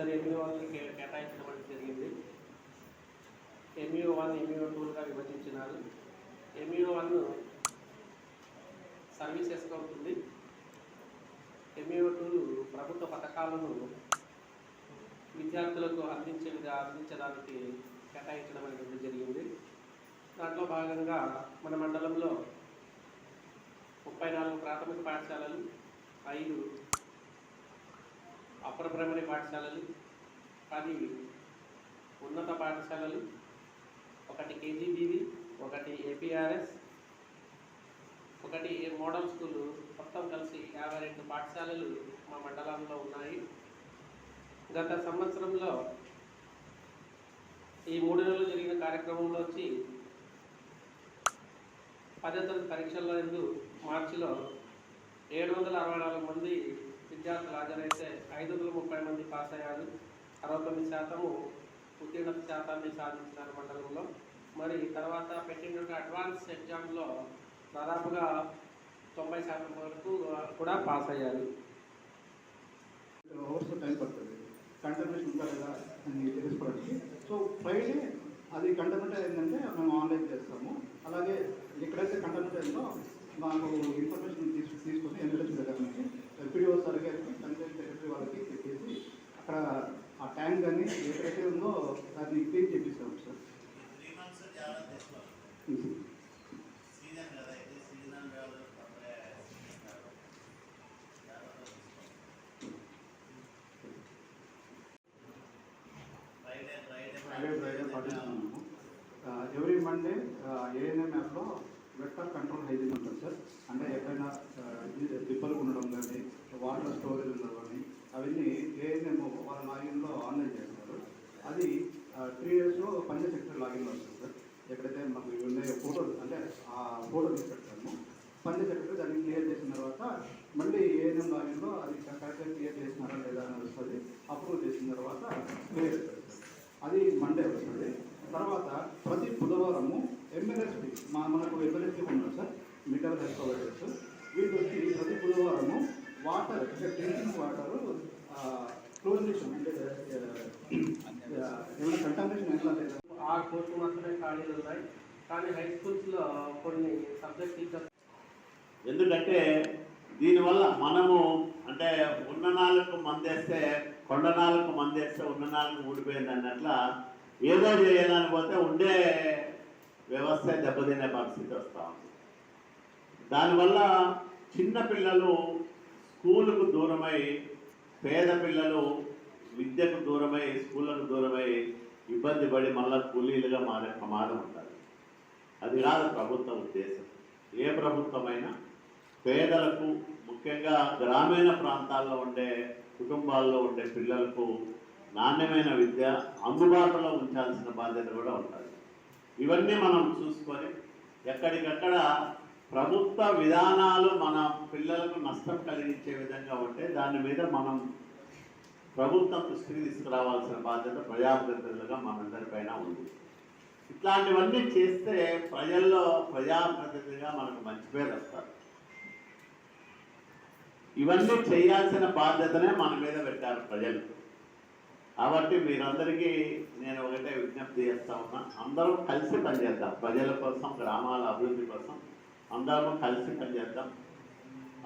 ఇద్దరు ఎంఈఓ వాళ్ళని కే- కేటాయించడం అనేది జరిగింది ఎంఈఓ వన్ ఎంఈఓ టూలుగా విభజించినారు. ఎంఈఓ వన్ సర్వీసెస్గా ఉంటుంది. ఎంఈఓ టూలు ప్రభుత్వ పథకాలను విద్యార్థులకు అందించే అందించడానికి కేటాయించడం అనేది జరిగింది. దాంట్లో భాగంగా మన మండలంలో ముప్పై నాలుగు ప్రాథమిక పాఠశాలలు ఐదు అప్పర్ ప్రైమరీ పాఠశాలలు పది ఉన్నత పాఠశాలలు ఒకటి కేజీబీవి ఒకటి ఏపీఆర్ఎస్ ఒకటి మోడల్ స్కూలు మొత్తం కలిసి యాభై రెండు పాఠశాలలు మా మండలంలో ఉన్నాయి. గత సంవత్సరంలో ఈ మూడు నెలలు జరిగిన కార్యక్రమంలో వచ్చి పదో తరగతి పరీక్షల్లో ఎందు మార్చిలో ఏడు వందల అరవై నాలుగు మంది విద్యార్థులు హాజరైతే ఐదు వందల ముప్పై మంది పాస్ అయ్యారు. అరవై తొమ్మిది శాతము ఉత్తీర్ణత శాతాన్ని సాధించినారు మండలంలో. మరి తర్వాత పెట్టినటువంటి అడ్వాన్స్ ఎగ్జామ్లో దాదాపుగా తొంభై శాతం వరకు కూడా పాస్ అయ్యారు. అవర్స్ టైం పడుతుంది. కంటర్మేషన్ ఉందా లేదా అని తెలుసుకోవడానికి సో ఫ్రైడే అది కంటర్మెంట్ ఏంటంటే మేము ఆన్లైన్ చేస్తాము. అలాగే ఎక్కడైతే కంటర్మెంట్ అయిందో మాకు ఇన్ఫర్మేషన్ తీసు తీసుకొని ఎమ్మెల్యే దగ్గర నుంచి ఎల్పిడిఓ సార్ గారికి పంచాయతీ సెక్రటరీ వాళ్ళకి చెప్పేసి అక్కడ ఆ ట్యాంక్ కానీ ఎక్కడైతే ఉందో దాన్ని clean చేపిస్తాము sir. Friday Friday Friday Friday పాటిస్తున్నాము every Monday ANM యాప్లో వెక్టర్ కంట్రోల్ హైజీన్ ఉంటుంది సార్. అంటే ఎక్కడైనా దిబ్బలు ఉండడం కానీ వాటర్ స్టోరేజ్ ఉన్నవన్నీ కానీ అవన్నీ ఏఎన్ఎం వాళ్ళ లాగిన్లో ఆన్లైన్ చేస్తారు అది త్రీ డేస్లో పంచ సెక్టర్ లాగిన్లో వస్తుంది సార్. ఎక్కడైతే మాకు ఉన్నాయో ఫోటోలు అంటే ఆ ఫోటో తీసి పంచ సెక్టర్ దాన్ని క్లియర్ చేసిన తర్వాత మళ్ళీ ఏఎన్ఎం లాగిన్లో అది కరెక్ట్గా క్లియర్ చేసినారా లేదా అని వస్తుంది. అప్రూవ్ చేసిన తర్వాత క్లియర్ అది మండే వస్తుంది. తర్వాత ప్రతి బుధవారము ఎంఎల్ఎస్పి మా మనకు ఎంఎల్ఎస్పి ఉన్నారు సార్ మీటర్ హెల్త్ ప్రొవైడర్స్ వీళ్ళు వచ్చి ప్రతి బుధవారము వాటర్ డ్రింకింగ్ వాటర్ క్లోరినేషన్ అంటే ఏమైనా కంటామినేషన్ ఎట్లా లేదా ఆ కోర్సు మాత్రమే ఖాళీలు ఉన్నాయి. కానీ హై స్కూల్స్లో కొన్ని సబ్జెక్ట్ టీచర్స్ ఎందుకంటే దీనివల్ల మనము అంటే ఉన్న నాలుగు మందేస్తే కొండ నాలుగు మందేస్తే ఉన్న నాలుగు ఊడిపోయింది అన్నట్ల ఏదో చేయాలని పోతే ఉండే వ్యవస్థ దెబ్బతినే పరిస్థితి వస్తూ ఉంది. దానివల్ల చిన్న పిల్లలు స్కూలుకు దూరమై పేద పిల్లలు విద్యకు దూరమై స్కూళ్ళకు దూరమై ఇబ్బంది పడి మళ్ళా కూలీలుగా మారే ప్రమాదం ఉంటుంది అది కాదు ప్రభుత్వ ఉద్దేశం. ఏ ప్రభుత్వమైనా పేదలకు ముఖ్యంగా గ్రామీణ ప్రాంతాల్లో ఉండే కుటుంబాల్లో ఉండే పిల్లలకు నాణ్యమైన విద్య అందుబాటులో ఉంచాల్సిన బాధ్యత కూడా ఉంటుంది ఇవన్నీ మనం చూసుకొని ఎక్కడికక్కడ ప్రభుత్వ విధానాలు మన పిల్లలకు నష్టం కలిగించే విధంగా ఉంటే దాని మీద మనం ప్రభుత్వం దృష్టికి తీసుకురావాల్సిన బాధ్యత ప్రజాప్రతినిధులుగా మనందరిపైన ఉంది. ఇట్లాంటివన్నీ చేస్తే ప్రజల్లో ప్రజాప్రతినిధిగా మనకు మంచి పేరు వస్తారు. ఇవన్నీ చేయాల్సిన బాధ్యతనే మన మీద పెట్టారు ప్రజలు. కాబట్టి మీరందరికీ నేను ఒకటే విజ్ఞప్తి చేస్తా ఉన్నా అందరం కలిసి పనిచేద్దాం. ప్రజల కోసం గ్రామాల అభివృద్ధి కోసం అందరం కలిసి పనిచేద్దాం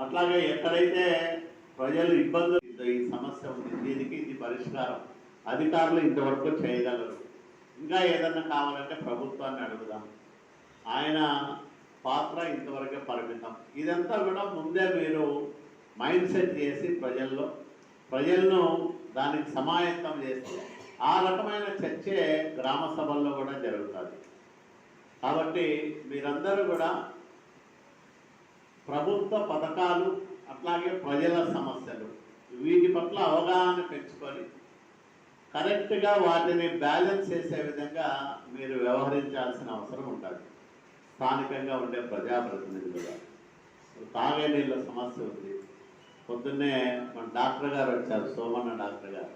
అట్లాగే ఎక్కడైతే ప్రజలు ఇబ్బందులు ఈ సమస్య ఉంది దీనికి ఇది పరిష్కారం. అధికారులు ఇంతవరకు చేయగలరు. ఇంకా ఏదన్నా కావాలంటే ప్రభుత్వాన్ని అడుగుదాం. ఆయన పాత్ర ఇంతవరకే పరిమితం. ఇదంతా కూడా ముందే మీరు మైండ్ సెట్ చేసి ప్రజల్లో ప్రజలను దానికి సమాయత్తం చేస్తే ఆ రకమైన చర్చే గ్రామ సభల్లో కూడా జరుగుతుంది. కాబట్టి మీరందరూ కూడా ప్రభుత్వ పథకాలు అట్లాగే ప్రజల సమస్యలు వీటి పట్ల అవగాహన పెంచుకొని కరెక్ట్గా వాటిని బ్యాలెన్స్ చేసే విధంగా మీరు వ్యవహరించాల్సిన అవసరం ఉంటుంది. స్థానికంగా ఉండే ప్రజాప్రతినిధులుగా. తాగే నీళ్ళ సమస్య ఉంది. పొద్దున్నే మన డాక్టర్ గారు వచ్చారు సోమన్న డాక్టర్ గారు.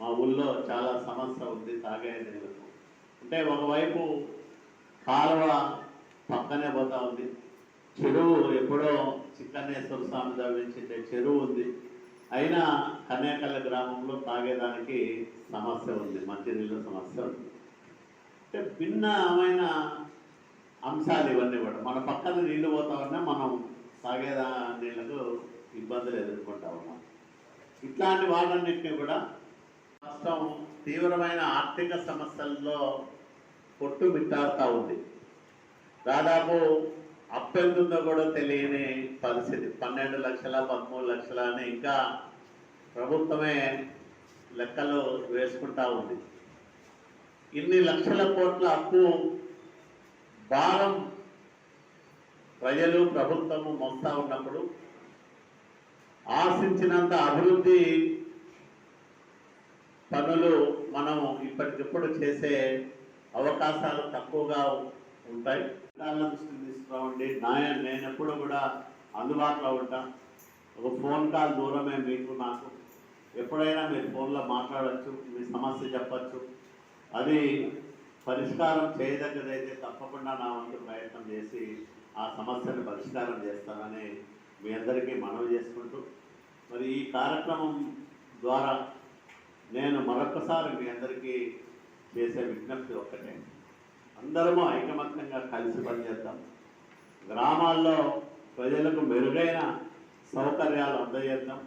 మా ఊళ్ళో చాలా సమస్య ఉంది తాగే నీళ్ళకు. అంటే ఒకవైపు కాలువ పక్కనే పోతా ఉంది. చెరువు ఎప్పుడో చిక్కనేశ్వర స్వామి దర్శించే చెరువు ఉంది. అయినా కన్యాకల్ల గ్రామంలో తాగేదానికి సమస్య ఉంది మంచినీళ్ళ సమస్య ఉంది. అంటే భిన్నమైన అంశాలు ఇవన్నీ కూడా. మన పక్కన నీళ్ళు పోతామన్నా మనం తాగేదా నీళ్ళకు ఇబ్బందులు ఎదుర్కొంటా ఉన్నాం. ఇట్లాంటి వాళ్ళన్నింటినీ కూడా రాష్ట్రం తీవ్రమైన ఆర్థిక సమస్యల్లో కొట్టుమిట్టాడుతూ ఉంది. దాదాపు అప్పెళ్తుందో కూడా తెలియని పరిస్థితి. పన్నెండు లక్షల పదమూడు లక్షల అని ఇంకా ప్రభుత్వమే లెక్కలు వేసుకుంటా ఉంది. ఇన్ని లక్షల కోట్ల అప్పు భారం ప్రజలు ప్రభుత్వము మొస్తా ఉన్నప్పుడు ఆశించినంత అభివృద్ధి పనులు మనం ఇప్పటికిప్పుడు చేసే అవకాశాలు తక్కువగా ఉంటాయి. విధానాల దృష్టికి తీసుకురావండి నాయ నేను ఎప్పుడు కూడా అందుబాటులో ఉంటా. ఒక ఫోన్ కాల్ దూరమే మీకు నాకు. ఎప్పుడైనా మీరు ఫోన్లో మాట్లాడచ్చు మీ సమస్య చెప్పచ్చు. అది పరిష్కారం చేయదగ్గదైతే తప్పకుండా నా వంతు ప్రయత్నం చేసి ఆ సమస్యను పరిష్కారం చేస్తానని మీ అందరికీ మనవి చేసుకుంటూ మరి ఈ కార్యక్రమం ద్వారా నేను మరొకసారి మీ అందరికీ చేసే విజ్ఞప్తి ఒక్కటే. అందరము ఐకమత్యంగా కలిసి పనిచేద్దాం. గ్రామాల్లో ప్రజలకు మెరుగైన సౌకర్యాలు అందజేద్దాం.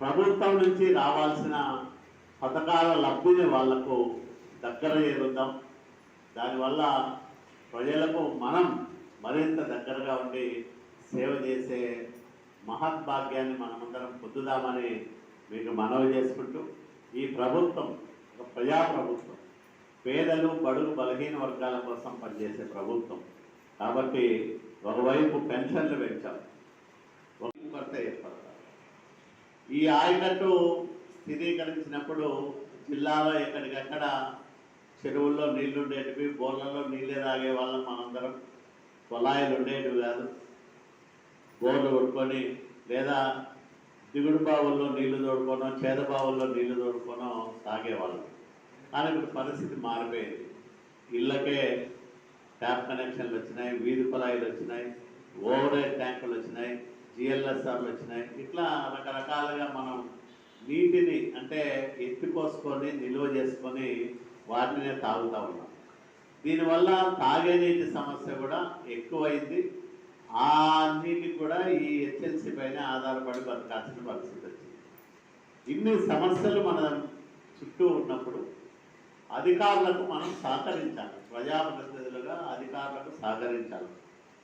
ప్రభుత్వం నుంచి రావాల్సిన పథకాల లబ్ధిని వాళ్ళకు దగ్గర చేరుద్దాం. దానివల్ల ప్రజలకు మనం మరింత దగ్గరగా ఉండి సేవ చేసే మహద్భాగ్యాన్ని మనమందరం పొందుదామని మీకు మనవి చేసుకుంటూ ఈ ప్రభుత్వం ఒక ప్రజా ప్రభుత్వం పేదలు బడులు బలహీన వర్గాల కోసం పనిచేసే ప్రభుత్వం. కాబట్టి ఒకవైపు పెన్షన్లు పెంచాం ఒక కొరత ఏర్పడతారు. ఈ ఆయినట్టు స్థిరీకరించినప్పుడు జిల్లాలో ఎక్కడికక్కడ చెరువుల్లో నీళ్ళు ఉండేటివి బోర్లలో నీళ్ళే తాగే వాళ్ళం మనందరం. కుళాయిలు ఉండేటివి కాదు. బోర్లు కొట్టుకొని లేదా దిగుడు బావుల్లో నీళ్ళు తోడుకోనో చేద బావుల్లో నీళ్ళు తోడుకోనో తాగేవాళ్ళం. కానీ ఇప్పుడు పరిస్థితి మారిపోయింది. ఇళ్ళకే ట్యాప్ కనెక్షన్లు వచ్చినాయి వీధి కుళాయిలు వచ్చినాయి ఓవర్ ట్యాంకులు వచ్చినాయి జిఎల్ఎస్ఆర్లు వచ్చినాయి. ఇట్లా రకరకాలుగా మనం నీటిని అంటే ఎత్తిపోసుకొని నిల్వ చేసుకొని వాటినే తాగుతూ ఉన్నాం. దీనివల్ల తాగే నీటి సమస్య కూడా ఎక్కువైంది. ఆ నీటి కూడా ఈ హెచ్ఎల్సీ పైన ఆధారపడి బతకాల్సిన పరిస్థితి వచ్చింది. ఇన్ని సమస్యలు మన చుట్టూ ఉన్నప్పుడు అధికారులకు మనం సహకరించాలి. ప్రజాప్రతినిధులుగా అధికారులకు సహకరించాలి.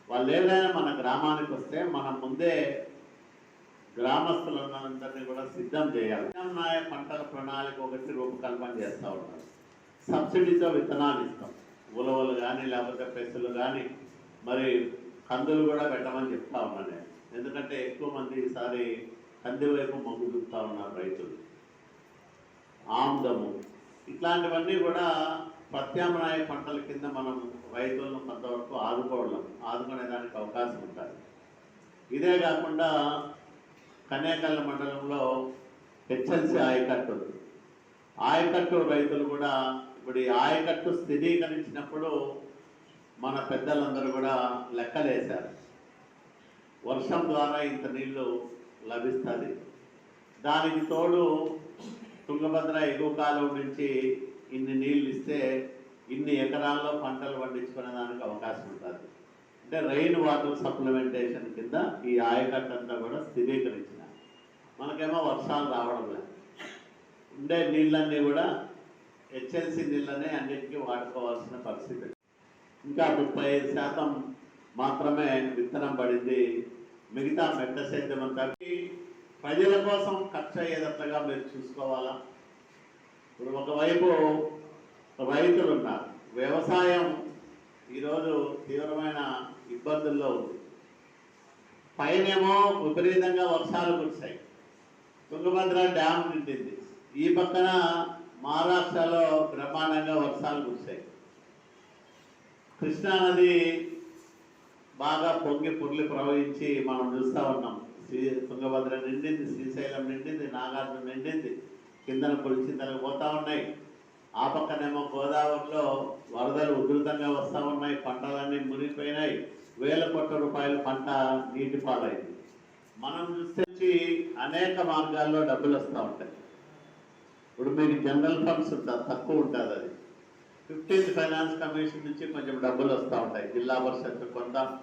వాళ్ళు ఏదైనా మన గ్రామానికి వస్తే మనం ముందే గ్రామస్తులందరినీ కూడా సిద్ధం చేయాలి. ప్రత్యామ్నాయ పంటల ప్రణాళిక ఒకటి రూపకల్పన చేస్తూ ఉంటారు సబ్సిడీతో విత్తనాలు ఇస్తాం. ఉలవలు కానీ లేకపోతే పెసలు కానీ మరి కందులు కూడా పెట్టమని చెప్తా ఉన్నాను నేను. ఎందుకంటే ఎక్కువ మంది ఈసారి కంది వైపు మొగ్గు చూపుతా ఉన్నారు రైతులు. ఆముదము ఇట్లాంటివన్నీ కూడా ప్రత్యామ్నాయ పంటల కింద మనం రైతులను కొంతవరకు ఆదుకోవడం ఆదుకునే దానికి అవకాశం ఉంటుంది. ఇదే కాకుండా కన్యాకల్ల మండలంలో హెచ్ఎల్సి ఆయకట్టు. ఆయకట్టు రైతులు కూడా ఇప్పుడు ఈ ఆయకట్టు స్థిరీకరించినప్పుడు మన పెద్దలందరూ కూడా లెక్కలేశారు. వర్షం ద్వారా ఇంత నీళ్ళు లభిస్తుంది. దానికి తోడు తుంగభద్ర ఎగువ కాలువ నుంచి ఇన్ని నీళ్ళు ఇస్తే ఇన్ని ఎకరాల్లో పంటలు పండించుకునే దానికి అవకాశం ఉంటుంది. అంటే రెయిన్ వాటర్ సప్లిమెంటేషన్ కింద ఈ ఆయకట్టంతా కూడా స్థిరీకరించిన. మనకేమో వర్షాలు రావడం లేదు. ఉండే నీళ్ళన్నీ కూడా హెచ్ఎల్సి నీళ్ళనే అన్నిటికీ వాడుకోవాల్సిన పరిస్థితి. ఇంకా ముప్పై ఐదు శాతం మాత్రమే విత్తనం పడింది. మిగతా మెట్ట సేద్యం అంతా ప్రజల కోసం ఖర్చు అయ్యేటట్లుగా మీరు చూసుకోవాలా? ఇప్పుడు ఒకవైపు రైతులు ఉన్నారు. వ్యవసాయం ఈరోజు తీవ్రమైన ఇబ్బందుల్లో ఉంది. పైనేమో విపరీతంగా వర్షాలు కురిశాయి. తుంగభద్ర డ్యామ్ నిండింది. ఈ పక్కన మహారాష్ట్రలో బ్రహ్మాండంగా వర్షాలు కురిశాయి. కృష్ణానది బాగా పొంగి పొర్లి ప్రవహించి మనం చూస్తూ ఉన్నాం. శ్రీ తుంగభద్ర నిండింది శ్రీశైలం నిండింది నాగార్జున నిండింది. కిందన కొలిచింతలకు పోతా ఉన్నాయి. ఆ పక్కనేమో గోదావరిలో వరదలు ఉధృతంగా వస్తూ ఉన్నాయి. పంటలన్నీ మునిగిపోయినాయి. వేల కోట్ల రూపాయల పంట నీటి పాలైంది. మనం చూస్తే అనేక మార్గాల్లో డబ్బులు వస్తూ ఉంటాయి. ఇప్పుడు మీకు జనరల్ ఫండ్స్ ఉంటుంది తక్కువ ఉంటుంది అది. ఫిఫ్టీన్త్ ఫైనాన్స్ కమిషన్ నుంచి కొంచెం డబ్బులు వస్తూ ఉంటాయి. జిల్లా పరిషత్ కొంత.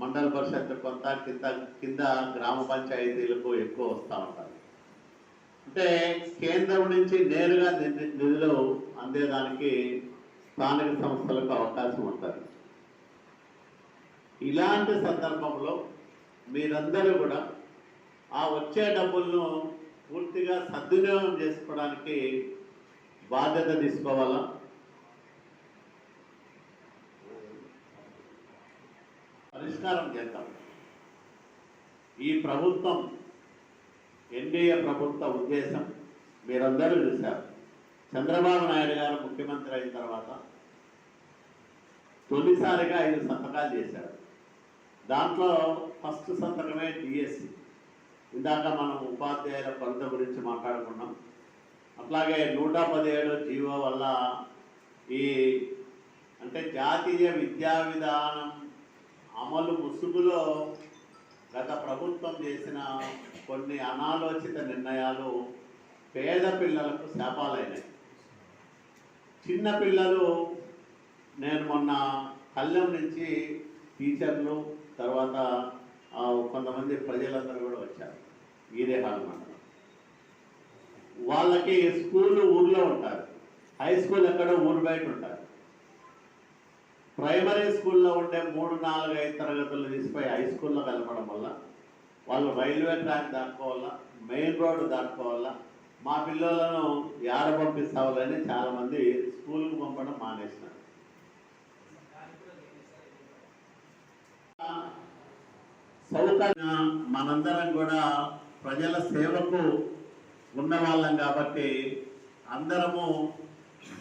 మండల పరిషత్ కొంత కింద కింద గ్రామ పంచాయతీలకు ఎక్కువ వస్తూ ఉంటారు. అంటే కేంద్రం నుంచి నేరుగా నిధులు అందేదానికి స్థానిక సంస్థలకు అవకాశం ఉంటుంది. ఇలాంటి సందర్భంలో మీరందరూ కూడా ఆ వచ్చే డబ్బులను పూర్తిగా సద్వినియోగం చేసుకోవడానికి బాధ్యత తీసుకోవాలా? పరిష్కారం చేద్దాం. ఈ ప్రభుత్వం ఎన్డీఏ ప్రభుత్వ ఉద్దేశం మీరందరూ చూశారు. చంద్రబాబు నాయుడు గారు ముఖ్యమంత్రి అయిన తర్వాత తొలిసారిగా ఐదు సంతకాలు చేశారు. దాంట్లో ఫస్ట్ సంతకమే డిఎస్సి ఇందాక మనం ఉపాధ్యాయుల కొరత గురించి మాట్లాడుకున్నాం. అట్లాగే నూట పదిహేడు జీవో వల్ల ఈ అంటే జాతీయ విద్యా విధానం అమలు ముసుగులో గత ప్రభుత్వం చేసిన కొన్ని అనాలోచిత నిర్ణయాలు పేద పిల్లలకు శాపాలైనాయి చిన్న పిల్లలు నేను మొన్న కళ్ళెం నుంచి టీచర్లు తర్వాత కొంతమంది ప్రజలందరూ కూడా వచ్చారు వీరే హాల్ మండలం. వాళ్ళకి స్కూల్ ఊర్లో ఉంటారు హై స్కూల్ ఎక్కడో ఊరు బయట ఉంటారు. ప్రైమరీ స్కూల్లో ఉండే మూడు నాలుగు ఐదు తరగతులు తీసిపోయి హై స్కూల్లో కలపడం వల్ల వాళ్ళు రైల్వే ట్రాక్ దాటుకోవాలా మెయిన్ రోడ్డు దాటుకోవాలా మా పిల్లలను ఏడ పంపిస్తావాలని చాలామంది స్కూల్కి పంపడం మానేసినారు. సౌకర్యం మనందరం కూడా ప్రజల సేవకు ఉన్నవాళ్ళం కాబట్టి అందరము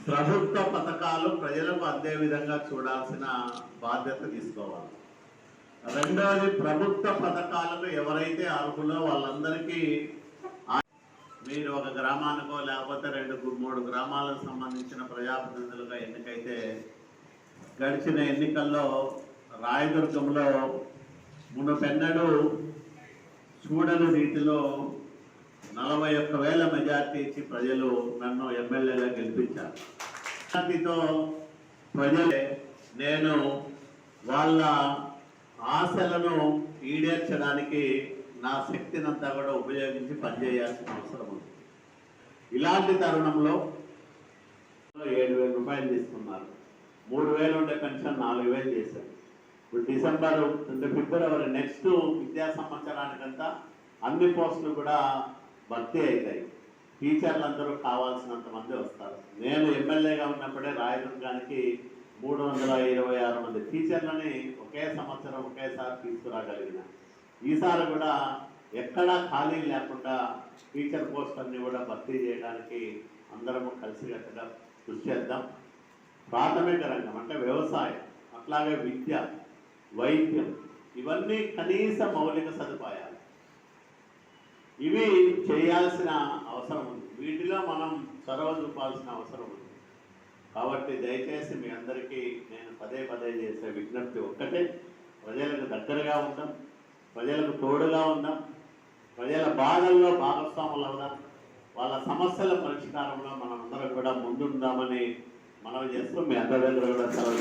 ప్రభుత్వ పథకాలు ప్రజలకు అందే విధంగా చూడాల్సిన బాధ్యత తీసుకోవాలి. రెండవది ప్రభుత్వ పథకాలకు ఎవరైతే అర్హులో వాళ్ళందరికీ మీరు ఒక గ్రామానికో లేకపోతే రెండు మూడు గ్రామాలకు సంబంధించిన ప్రజాప్రతినిధులుగా ఎన్నికైతే గడిచిన ఎన్నికల్లో రాయదుర్గంలో మునుపెన్నడూ చూడని రీతిలో నలభై ఒక్క వేల మెజార్టీ ఇచ్చి ప్రజలు నన్ను ఎమ్మెల్యేగా గెలిపించారు. మెజార్టీతో ప్రజలే నేను వాళ్ళ ఆశలను ఈడేర్చడానికి నా శక్తినంతా కూడా ఉపయోగించి పనిచేయాల్సిన అవసరం ఉంది. ఇలాంటి తరుణంలో ఏడు వేల రూపాయలు తీసుకున్నారు. మూడు వేలు ఉండే పెన్షన్ నాలుగు వేలు చేశారు. ఇప్పుడు డిసెంబర్ అంటే ఫిబ్రవరి నెక్స్ట్ విద్యా సంవత్సరానికంతా అన్ని పోస్టులు కూడా భర్తీ అవుతాయి టీచర్లు అందరూ కావాల్సినంత మంది వస్తారు. నేను ఎమ్మెల్యేగా ఉన్నప్పుడే రాయదుర్గానికి మూడు వందల ఇరవై ఆరు మంది టీచర్లని ఒకే సంవత్సరం ఒకేసారి తీసుకురాగలిగిన. ఈసారి కూడా ఎక్కడా ఖాళీ లేకుండా టీచర్ పోస్టులన్నీ కూడా భర్తీ చేయడానికి అందరము కలిసికట్టుగా కృషి చేద్దాం. ప్రాథమిక రంగం అంటే వ్యవసాయం అట్లాగే విద్య వైద్యం ఇవన్నీ కనీస మౌలిక సదుపాయాలు. ఇవి చేయాల్సిన అవసరం ఉంది. వీటిలో మనం చొరవ చూపాల్సిన అవసరం ఉంది. కాబట్టి దయచేసి మీ అందరికీ నేను పదే పదే చేసే విజ్ఞప్తి ఒక్కటే. ప్రజలకు దగ్గరగా ఉందాం ప్రజలకు తోడుగా ఉందాం ప్రజల బాధల్లో భాగస్వాములు అవుదాం వాళ్ళ సమస్యల పరిష్కారంలో మనం అందరం కూడా ముందుందామని మనం చేస్తూ మీ అందరి దగ్గర కూడా సెలవు